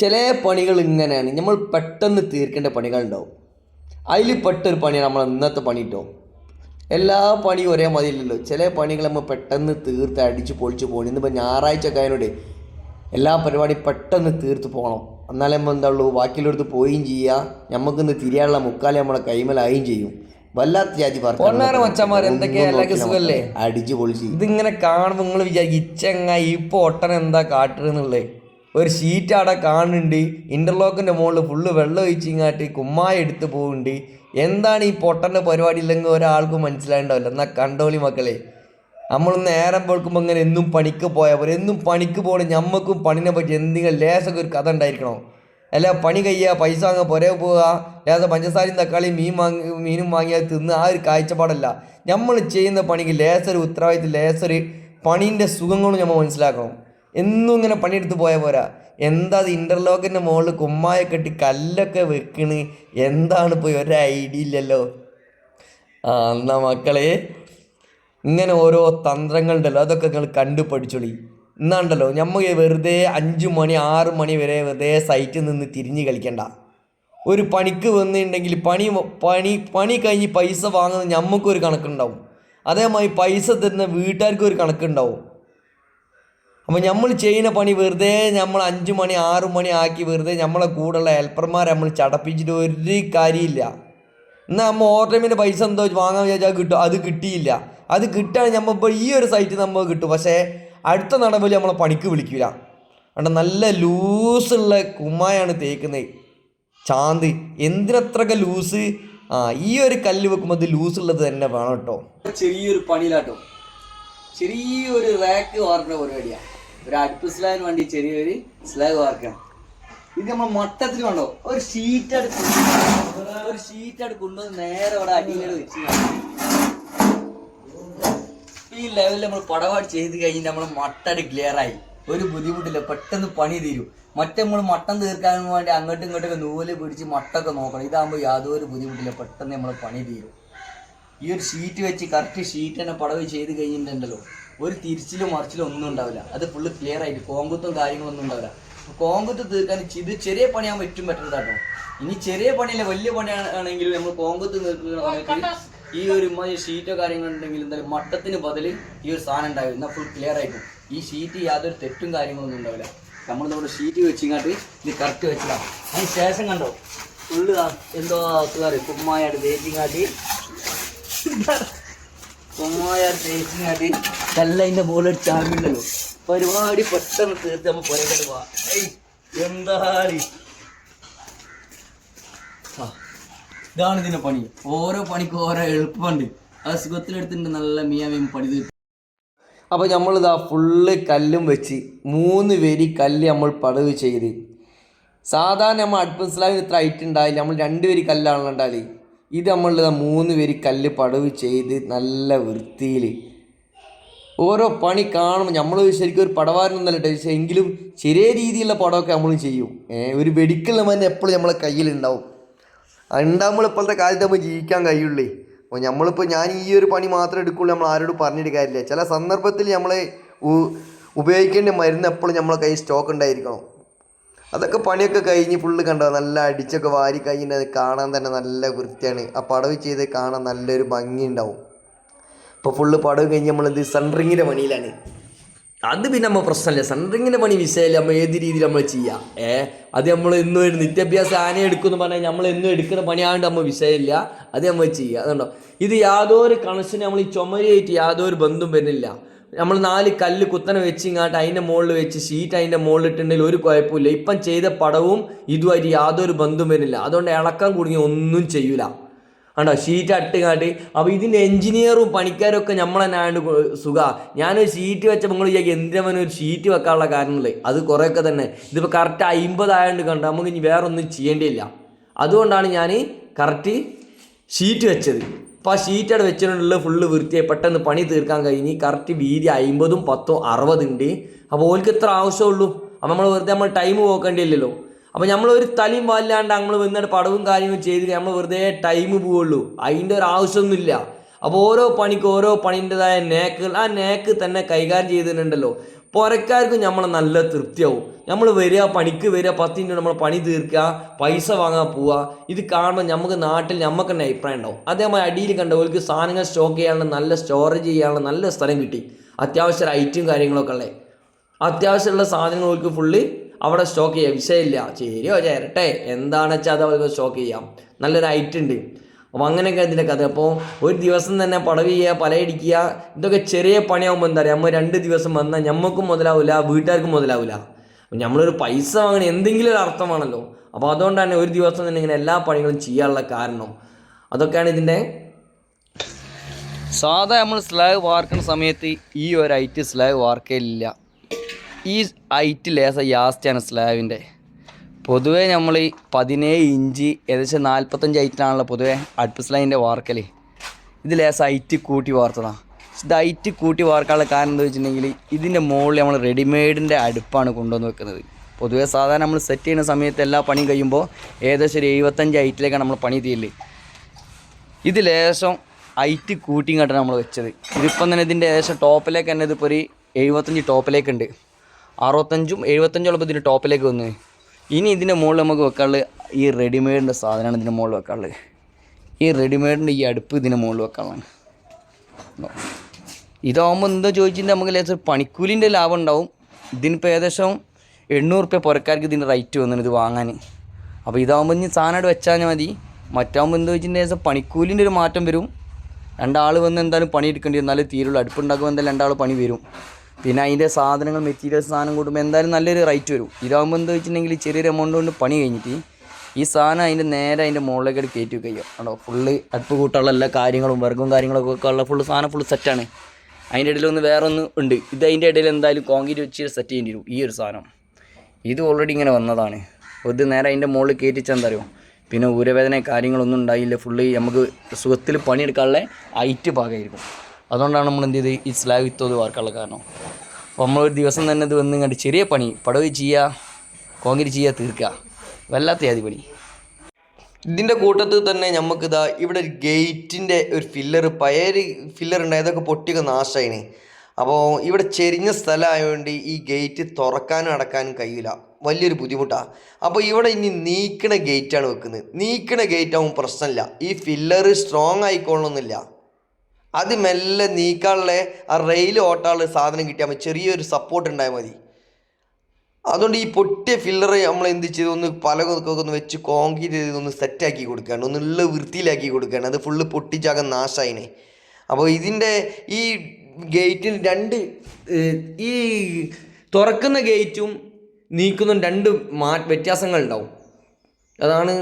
ചില പണികൾ ഇങ്ങനെയാണ്. നമ്മൾ പെട്ടെന്ന് തീർക്കേണ്ട പണികളുണ്ടാവും. അതിൽ പെട്ടൊരു പണിയാണ് നമ്മൾ ഇന്നത്തെ പണി കേട്ടോ എല്ലാ പണിയും ഒരേ മതിയില്ലല്ലോ ചില പണികൾ നമ്മൾ പെട്ടെന്ന് തീർത്ത് അടിച്ച് പൊളിച്ച് പോകണം. ഇന്നിപ്പോൾ ഞായറാഴ്ച ഒക്കെ അതിനോട് എല്ലാ പരിപാടിയും പെട്ടെന്ന് തീർത്ത് പോകണം. എന്നാലേ നമ്മൾ എന്താള്ളൂ ബാക്കിയുള്ളടുത്ത് പോവുകയും ചെയ്യുക. നമുക്കിന്ന് തിരിയാനുള്ള മുക്കാലേ നമ്മളെ കൈമലായും ചെയ്യും. വല്ലാത്ത ജാതി പറഞ്ഞു മച്ചാന്മാർ, എന്തൊക്കെയാ? എല്ലാവർക്കും സുഖല്ലേ? അടിച്ച് പൊളിച്ച്. ഇതിങ്ങനെ കാണുമ്പോൾ നിങ്ങൾ വിചാരിക്കും ഇച്ചങ്ങ ഇപ്പൊ ഒട്ടനെന്താ എന്താ കാട്ടുന്നുള്ളത് ഒരു ഷീറ്റ് അവിടെ കാണുന്നുണ്ട്. ഇന്റർലോക്കിന്റെ മുകളിൽ ഫുള്ള് വെള്ളം ഒഴിച്ചിങ്ങാട്ട് കുമ്മായ എടുത്ത് പോകുന്നുണ്ട് എന്താണ് ഈ പൊട്ടന്റെ പരിപാടി ഇല്ലെങ്കിൽ ഒരാൾക്കും മനസ്സിലായിട്ടുണ്ടാവില്ല എന്നാൽ കണ്ടോളി മക്കളെ. നമ്മൾ നേരം പോൾക്കുമ്പോൾ ഇങ്ങനെ എന്നും പണിക്ക് പോയാൽ പോലെ എന്നും പണിക്ക് പോകണം ഞമ്മക്കും പണിനെ പറ്റി എന്തെങ്കിലും ലേശമൊക്കെ ഒരു കഥ ഉണ്ടായിരിക്കണോ. അല്ല പണി കഴിയുക പൈസ വാങ്ങുക പുരേ പോവുക ലേശം പഞ്ചസാരയും തക്കാളിയും മീൻ വാങ്ങി മീനും വാങ്ങിയാൽ തിന്ന് ആ ഒരു കാഴ്ചപ്പാടല്ല. നമ്മൾ ചെയ്യുന്ന പണിക്ക് ലേസർ ഉത്തരവാദിത്തം ലേസർ പണീന്റെ സുഖങ്ങളും നമ്മൾ മനസ്സിലാക്കണം. എന്നും ഇങ്ങനെ പണിയെടുത്ത് പോയാൽ പോരാ. എന്താ അത് ഇന്റർലോക്കിന്റെ മുകളിൽ കുമ്മായ കെട്ടി കല്ലൊക്കെ വെക്കണ്? എന്താണ് ഇപ്പോൾ ഒരു ഐഡിയ ഇല്ലല്ലോ. ആ എന്നാ മക്കളെ ഇങ്ങനെ ഓരോ തന്ത്രങ്ങളുണ്ടല്ലോ അതൊക്കെ നിങ്ങൾ കണ്ടു പഠിച്ചോളി എന്നാണ്ടല്ലോ നമ്മൾ വെറുതെ അഞ്ച് മണി ആറ് മണി വരെ വെറുതെ സൈറ്റിൽ നിന്ന് തിരിഞ്ഞ് കളിക്കണ്ട. ഒരു പണിക്ക് വന്നിട്ടുണ്ടെങ്കിൽ പണി പണി പണി കഴിഞ്ഞ് പൈസ വാങ്ങുന്നത് ഞമ്മക്കൊരു കണക്കുണ്ടാവും. അതേമാതിരി പൈസ തരുന്ന വീട്ടുകാർക്കും ഒരു കണക്കുണ്ടാവും. അപ്പോൾ നമ്മൾ ചെയ്യുന്ന പണി വെറുതെ നമ്മൾ അഞ്ച് മണി ആറ് മണി ആക്കി വെറുതെ നമ്മളെ കൂടെയുള്ള ഹെൽപ്പർമാരെ നമ്മൾ ചടപ്പിച്ചിട്ട് ഒരു കാര്യമില്ല. എന്നാൽ നമ്മൾ ഓവർ ടൈമിന്റെ പൈസ എന്തോ വാങ്ങാൻ വിചാരിച്ചാൽ കിട്ടും അത് കിട്ടിയില്ല. അത് കിട്ടാൻ നമ്മൾ ഇപ്പോൾ ഈ ഒരു സൈറ്റ് നമുക്ക് കിട്ടും. പക്ഷേ അടുത്ത നടപടി നമ്മളെ പണിക്ക് വിളിക്കില്ല അവിടെ നല്ല ലൂസുള്ള കുമ്മായാണ് തേക്കുന്നത് ചാന്ത് എന്തിനത്രയൊക്കെ ലൂസ് ആ ഈ ഒരു കല്ല് വെക്കുമ്പോൾ അത് ലൂസ് ഉള്ളത് തന്നെ വേണം കേട്ടോ. ചെറിയൊരു പണിയിലാട്ടോ. ചെറിയൊരു റാക്ക് വാർന്ന പരിപാടിയാണ് ഒരു അടുപ്പ് സ്ലാബിന് വേണ്ടി ചെറിയൊരു സ്ലാബ് വാർക്കണം ഇത് നമ്മൾ മൊത്തത്തിൽ കൊണ്ടോ ഒരു ഷീറ്റ് അടുത്ത് ഒരു ഷീറ്റ് അടുത്ത് നേരെ അവിടെ അടിയിലോട്ട് വെച്ച് ഈ ലെവലിൽ നമ്മൾ പടപാട് ചെയ്ത് കഴിഞ്ഞിട്ട് നമ്മൾ മട്ടട് ക്ലിയർ ആയി. ഒരു ബുദ്ധിമുട്ടില്ല പെട്ടെന്ന് പണി തീരും. മറ്റേ നമ്മൾ മട്ടം തീർക്കാൻ വേണ്ടി അങ്ങോട്ടും ഇങ്ങോട്ടൊക്കെ നൂൽ പിടിച്ച് മട്ടൊക്കെ നോക്കണം. ഇതാകുമ്പോൾ യാതൊരു ബുദ്ധിമുട്ടില്ല പെട്ടെന്ന് നമ്മൾ പണി തീരും. ഈ ഒരു ഷീറ്റ് വെച്ച് കറക്റ്റ് ഷീറ്റ് തന്നെ പടവ് ചെയ്ത് കഴിഞ്ഞിട്ടുണ്ടല്ലോ. ഒരു തിരിച്ചിലും മറിച്ചിലും ഒന്നും ഉണ്ടാവില്ല. അത് ഫുള്ള് ക്ലിയർ ആയിട്ട് കോങ്കത്തും കാര്യങ്ങളൊന്നും ഉണ്ടാവില്ല. കോങ്കുത്ത് തീർക്കാൻ ഇത് ചെറിയ പണിയാകുമ്പോൾ ഏറ്റവും ബെറ്റർ കേട്ടോ ഇനി ചെറിയ പണിയല്ല വലിയ പണിയാണെങ്കിലും നമ്മൾ കോങ്കുത്ത് തീർക്കുന്ന സമയത്ത് ഈ ഒരു ഷീറ്റോ കാര്യങ്ങളുണ്ടെങ്കിൽ എന്തായാലും മട്ടത്തിന് ബദൽ ഈ ഒരു സാധനം ഉണ്ടാവില്ല. എന്നാൽ ഫുൾ ക്ലിയർ ആയിട്ടും. ഈ ഷീറ്റ് യാതൊരു തെറ്റും കാര്യങ്ങളൊന്നും ഉണ്ടാവില്ല. നമ്മൾ നമ്മുടെ ഷീറ്റ് വെച്ചിങ്ങാട്ട് ഇത് കറക്റ്റ് വെച്ചതാ. അതിന് ശേഷം കണ്ടോ? ഫുള്ള് എന്തോ ആൾക്കാർ കുമ്മായിട്ട് തേച്ചിങ്ങാട്ടി തേച്ചിങ്ങാട്ടി കല്ലതിന്റെ മുകളിൽ ചാമ്പിണ്ടല്ലോ. പരിപാടി പെട്ടെന്ന് തീർത്ത് നമ്മൾ പുറകോട്ട് പോവാ. എന്താണ് ഇതാണ് ഇതിന്റെ പണി. ഓരോ പണിക്കും ഓരോ എളുപ്പമുണ്ട്. ആ സുഖത്തിലെടുത്തിട്ട് നല്ല മിയാമിയും പണി തീർത്തു. അപ്പോൾ നമ്മളിതാ ഫുള്ള് കല്ലും വെച്ച് മൂന്ന് വരി കല്ല് നമ്മൾ പടവ് ചെയ്ത്. സാധാരണ നമ്മൾ അടുപ്പ് സ്ലാബിന് ഇത്ര ഹൈറ്റ് ഉണ്ടായില്ല നമ്മൾ രണ്ട് വരി കല്ലാണല്ലോ ഉണ്ടാവില്ല ഇത് നമ്മൾ മൂന്ന് പേര് കല്ല് പടവ് ചെയ്ത് നല്ല വൃത്തിയിൽ ഓരോ പണി കാണുമ്പോൾ നമ്മൾ ശരിക്കും ഒരു പടവാരനൊന്നല്ല പക്ഷേ എങ്കിലും ചെറിയ രീതിയിലുള്ള പടമൊക്കെ നമ്മൾ ചെയ്യും. ഒരു വെടിക്കുള്ള മരുന്ന് എപ്പോഴും നമ്മളെ കയ്യിലുണ്ടാവും. ഉണ്ടാകുമ്പോൾ ഇപ്പോഴത്തെ കാലത്ത് നമ്മൾ ജീവിക്കാൻ കഴിയുള്ളേ. അപ്പോൾ നമ്മളിപ്പോൾ ഞാൻ ഈ ഒരു പണി മാത്രമേ എടുക്കുള്ളൂ നമ്മൾ ആരോടും പറഞ്ഞിട്ട് കാര്യമില്ല. ചില സന്ദർഭത്തിൽ നമ്മളെ ഉപയോഗിക്കേണ്ട മരുന്ന് എപ്പോഴും നമ്മളെ കയ്യിൽ സ്റ്റോക്ക് ഉണ്ടായിരിക്കണം. അതൊക്കെ പണിയൊക്കെ കഴിഞ്ഞ് ഫുള്ള് കണ്ടോ? നല്ല അടിച്ചൊക്കെ വാരി കഴിഞ്ഞിട്ട് അത് കാണാൻ തന്നെ നല്ല വൃത്തിയാണ്. ആ പടവ് ചെയ്ത് കാണാൻ നല്ലൊരു ഭംഗി ഉണ്ടാവും ഇപ്പോൾ ഫുള്ള് പടവ് കഴിഞ്ഞ് നമ്മളെന്ത് സൺറിങ്ങിന്റെ പണിയിലാണ്. അത് പിന്നെ നമ്മൾ പ്രശ്നമല്ല സൺറിങ്ങിന്റെ പണി വിഷയമല്ല നമ്മൾ ഏത് രീതിയിൽ നമ്മൾ ചെയ്യാം? ഏ? അത് നമ്മൾ എന്നും ഒരു നിത്യാഭ്യാസ ആന എടുക്കുമെന്ന് പറഞ്ഞാൽ നമ്മൾ എന്നും എടുക്കുന്ന പണിയാണ്ട് നമ്മൾ വിഷയമില്ല അത് നമ്മൾ ചെയ്യുക അതുകൊണ്ടോ ഇത് യാതൊരു കണക്ഷന് നമ്മൾ ഈ ചുമരിയായിട്ട് യാതൊരു ബന്ധം വരുന്നില്ല. നമ്മൾ നാല് കല്ല് കുത്തനെ വെച്ച് ഇങ്ങോട്ട് അതിന്റെ മുകളിൽ വെച്ച് ഷീറ്റ് അതിന്റെ മുകളിൽ ഇട്ടുണ്ടെങ്കിൽ ഒരു കുഴപ്പമില്ല ഇപ്പം ചെയ്ത പടവും ഇതുമായിട്ട് യാതൊരു ബന്ധം വരുന്നില്ല. അതുകൊണ്ട് ഇളക്കാൻ കുടുങ്ങി ഒന്നും ചെയ്യൂല. ആണ്ടോ ഷീറ്റ് അട്ടുകാട്ട് അപ്പോൾ ഇതിന്റെ എഞ്ചിനീയറും പണിക്കാരും ഒക്കെ നമ്മളെന്നായത് സുഖ. ഞാനൊരു ഷീറ്റ് വെച്ചപ്പോൾ നിങ്ങൾ വിചാരിക്കും എന്തിനാ ഒരു ഷീറ്റ് വെക്കാനുള്ള കാരണമല്ലേ അത് കുറേയൊക്കെ തന്നെ. ഇതിപ്പോൾ കറക്റ്റ് അമ്പതായതുകൊണ്ട് കണ്ടോ? നമുക്ക് ഇനി വേറൊന്നും ചെയ്യേണ്ടിയില്ല. അതുകൊണ്ടാണ് ഞാൻ കറക്റ്റ് ഷീറ്റ് വെച്ചത്. അപ്പോൾ ആ ഷീറ്റ് അവിടെ വെച്ചിട്ടുള്ള ഫുള്ള് വൃത്തിയായി. പെട്ടെന്ന് പണി തീർക്കാൻ കഴിഞ്ഞ് കറക്റ്റ് വീതി അമ്പതും പത്തും അറുപതുണ്ട്. അപ്പോൾ ഓൽക്ക് എത്ര ആവശ്യമുള്ളൂ. അപ്പോൾ നമ്മൾ വെറുതെ നമ്മൾ ടൈം പോക്കേണ്ടിയില്ലല്ലോ അപ്പോൾ നമ്മളൊരു തലയും വാല്ലാണ്ട് നമ്മൾ വന്നിട്ട് പടവും കാര്യവും ചെയ്ത് നമ്മൾ വെറുതെ ടൈം പോവുള്ളൂ. അതിന്റെ ഒരു ആവശ്യമൊന്നുമില്ല. അപ്പോൾ ഓരോ പണിക്ക് ഓരോ പണിന്റെതായ നേക്കുകൾ ആ നേക്ക് തന്നെ കൈകാര്യം ചെയ്തിട്ടുണ്ടല്ലോ. പുരക്കാർക്കും നമ്മൾ നല്ല തൃപ്തിയാവും. നമ്മൾ വരിക പണിക്ക് വരിക പത്ത് മിനിറ്റ് നമ്മൾ പണി തീർക്കുക പൈസ വാങ്ങാൻ പോവുക ഇത് കാണുമ്പോൾ നമുക്ക് നാട്ടിൽ നമുക്ക് തന്നെ അഭിപ്രായം ഉണ്ടാവും. അതേമാതിരി അടിയിൽ കണ്ട ഓർക്ക് സാധനങ്ങൾ സ്റ്റോക്ക് ചെയ്യാനുള്ള നല്ല സ്റ്റോറേജ് ചെയ്യാനുള്ള നല്ല സ്ഥലം കിട്ടി. അത്യാവശ്യം ഐറ്റും കാര്യങ്ങളൊക്കെ ഉള്ളത് അത്യാവശ്യമുള്ള സാധനങ്ങൾ ഓർക്ക് ഫുള്ള് അവിടെ സ്റ്റോക്ക് ചെയ്യാം. വിഷയമില്ല. ചേരിയോ ചേരട്ടെ. എന്താണെന്ന് വെച്ചാൽ അത് അവർക്ക് സ്റ്റോക്ക് ചെയ്യാം. നല്ലൊരു ഐറ്റം ഉണ്ട്. അപ്പോൾ അങ്ങനെയൊക്കെ ഇതിന്റെ കഥ. അപ്പോൾ ഒരു ദിവസം തന്നെ പടവ് ചെയ്യുക പലയിടിക്കുക ഇതൊക്കെ ചെറിയ പണിയാകുമ്പോൾ എന്താ പറയുക നമ്മൾ രണ്ട് ദിവസം വന്നാൽ ഞമ്മക്കും മുതലാവില്ല വീട്ടുകാർക്കും മുതലാവില്ല നമ്മളൊരു പൈസ വാങ്ങണ എന്തെങ്കിലും ഒരു അർത്ഥമാണല്ലോ അപ്പോൾ അതുകൊണ്ടാണ് ഒരു ദിവസം തന്നെ ഇങ്ങനെ എല്ലാ പണികളും ചെയ്യാനുള്ള കാരണം. അതൊക്കെയാണ് ഇതിന്റെ സാധാ നമ്മൾ സ്ലാഗ് വാർക്കുന്ന സമയത്ത് ഈ ഒരു ഐറ്റ് സ്ലാഗ് വാർക്കലില്ല. ഈ ഐറ്റ് ലേസ യാസ്റ്റാണ് സ്ലാബിന്റെ പൊതുവേ നമ്മൾ ഈ പതിനേഴ് ഇഞ്ച് ഏകദേശം നാൽപ്പത്തഞ്ച് ഐറ്റിലാണല്ലോ പൊതുവേ അടുപ്പ് ലൈന്റെ വാർക്കൽ ഇത് ലേസ് ഐറ്റ് കൂട്ടി വാർത്തതാണ് ഇത് ഐറ്റ് കൂട്ടി വാർക്കാനുള്ള കാരണം എന്താ വെച്ചിട്ടുണ്ടെങ്കിൽ ഇതിന്റെ മുകളിൽ നമ്മൾ റെഡിമെയ്ഡിന്റെ അടുപ്പാണ് കൊണ്ടുവന്ന് വെക്കുന്നത്. പൊതുവേ സാധാരണ നമ്മൾ സെറ്റ് ചെയ്യുന്ന സമയത്ത് എല്ലാ പണിയും കഴിയുമ്പോൾ ഏകദേശം ഒരു എഴുപത്തഞ്ച് ഐറ്റിലേക്കാണ് നമ്മൾ പണി തീരൽ. ഇത് ലേശം ഐറ്റ് കണ്ടാണ് നമ്മൾ വെച്ചത്. ഇതിപ്പം തന്നെ ഇതിന്റെ ഏകദേശം ടോപ്പിലേക്ക് തന്നെ ഇതിപ്പോൾ ഒരു എഴുപത്തഞ്ച് ടോപ്പിലേക്കുണ്ട് അറുപത്തഞ്ചും എഴുപത്തഞ്ചോളം ഇതിന്റെ ടോപ്പിലേക്ക് വന്നു. ഇനി ഇതിന്റെ മുകളിൽ നമുക്ക് വെക്കാനുള്ളത് ഈ റെഡിമെയ്ഡിന്റെ സാധനമാണ് ഇതിന്റെ മുകളിൽ വെക്കാനുള്ളത്. ഈ റെഡിമെയ്ഡിന്റെ ഈ അടുപ്പ് ഇതിന്റെ മുകളിൽ വെക്കാനുള്ളതാണ്. ഇതാകുമ്പോൾ എന്താ ചോദിച്ചിട്ടുണ്ടെങ്കിൽ നമുക്ക് ലേശം പണിക്കൂലിന്റെ ലാഭം ഉണ്ടാവും. ഇതിനിപ്പോൾ ഏകദേശം എണ്ണൂറ് റുപ്യ പുറക്കാർക്ക് ഇതിന്റെ റൈറ്റ് വന്നു ഇത് വാങ്ങാൻ. അപ്പോൾ ഇതാകുമ്പോൾ ഇനി സാധനമായിട്ട് വെച്ചാൽ മതി. മറ്റാകുമ്പോൾ എന്താ വെച്ചിട്ടുണ്ടെങ്കിൽ ലേശം പണിക്കൂലിന്റെ ഒരു മാറ്റം വരും. രണ്ടാൾ വന്ന് എന്തായാലും പണി എടുക്കേണ്ടി വന്നാലും തീരുള്ളൂ. അടുപ്പുണ്ടാക്കുമ്പോൾ എന്തായാലും രണ്ടാൾ പണി വരും. പിന്നെ അതിന്റെ സാധനങ്ങൾ മെറ്റീരിയൽസ് സാധനം കൂടുമ്പോൾ എന്തായാലും നല്ലൊരു റേറ്റ് വരും. ഇതാകുമ്പോൾ എന്താ വെച്ചിട്ടുണ്ടെങ്കിൽ ചെറിയൊരു എമൗണ്ട് കൊണ്ട് പണി കഴിഞ്ഞിട്ട് ഈ സാധനം അതിന്റെ നേരെ അതിന്റെ മുകളിലേക്ക് കയറ്റി കഴിയും ആണോ ഫുള്ള് അടുപ്പ് കൂട്ടാനുള്ള എല്ലാ കാര്യങ്ങളും വർക്കും കാര്യങ്ങളൊക്കെ ഉള്ള ഫുള്ള് സാധനം ഫുള്ള് സെറ്റാണ് അതിന്റെ ഇടയിൽ ഒന്ന് വേറെ ഒന്ന് ഉണ്ട്. ഇത് അതിന്റെ ഇടയിൽ എന്തായാലും കോൺക്രീറ്റ് വെച്ച് സെറ്റ് ചെയ്യേണ്ടി വരും ഈ ഒരു സാധനം. ഇത് ഓൾറെഡി ഇങ്ങനെ വന്നതാണ്. ഇത് നേരെ അതിന്റെ മുകളിൽ കയറ്റിച്ചാൽ എന്താ അറിയോ? പിന്നെ ഊരവേദന കാര്യങ്ങളൊന്നും ഉണ്ടായില്ല. ഫുള്ള് നമുക്ക് സുഖത്തിൽ പണിയെടുക്കാനുള്ള ഐറ്റ് ഭാഗമായിരിക്കും അതുകൊണ്ടാണ് നമ്മൾ എന്ത് ചെയ്ത് ഈ സ്ലാബ് വിത്തോത് വാർക്കാനുള്ള കാരണം. അപ്പോൾ നമ്മളൊരു ദിവസം തന്നെ ഇത് വന്ന് കണ്ട് ചെറിയ പണി പടവ് ചെയ്യുക കോൺക്രീറ്റ് ചെയ്യുക തീർക്കുക വല്ലാത്ത ആദ്യ പണി ഇതിന്റെ കൂട്ടത്തിൽ തന്നെ നമുക്കിതാ ഇവിടെ ഒരു ഗേറ്റിന്റെ ഒരു ഫില്ലർ പയര് ഫില്ലർ ഉണ്ട് അതൊക്കെ പൊട്ടിയൊക്കെ നാശമായിന് അപ്പോൾ ഇവിടെ ചെരിഞ്ഞ സ്ഥലമായതുകൊണ്ട് ഈ ഗേറ്റ് തുറക്കാനും അടക്കാനും കഴിയില്ല. വലിയൊരു ബുദ്ധിമുട്ടാണ് അപ്പോൾ ഇവിടെ ഇനി നീക്കണ ഗേറ്റാണ് വെക്കുന്നത്. നീക്കണ ഗേറ്റ് ആകുമ്പോൾ പ്രശ്നമില്ല. ഈ ഫില്ലർ സ്ട്രോങ് ആയിക്കൊള്ളണമെന്നില്ല അത് മെല്ലെ നീക്കാനുള്ള ആ റെയിൽ ഓട്ടാനുള്ള സാധനം കിട്ടിയാൽ മതി. ചെറിയൊരു സപ്പോർട്ട് ഉണ്ടായാൽ മതി. അതുകൊണ്ട് ഈ പൊട്ടിയ ഫില്ലർ നമ്മൾ എന്ത് ചെയ്തു? ഒന്ന് പലകൊക്കെ ഒന്ന് വെച്ച് കോൺക്രീറ്റ് ചെയ്ത് ഒന്ന് സെറ്റാക്കി കൊടുക്കുകയാണ്. ഒന്ന് ഉള്ള വൃത്തിയിലാക്കി കൊടുക്കുകയാണ്. അത് ഫുള്ള് പൊട്ടിച്ചാകാൻ നാശായിനെ. അപ്പോൾ ഇതിന്റെ ഈ ഗേറ്റിന് രണ്ട് ഈ തുറക്കുന്ന ഗേറ്റും നീക്കുന്ന രണ്ട് മാ വ്യത്യാസങ്ങളുണ്ടാവും അതാണ്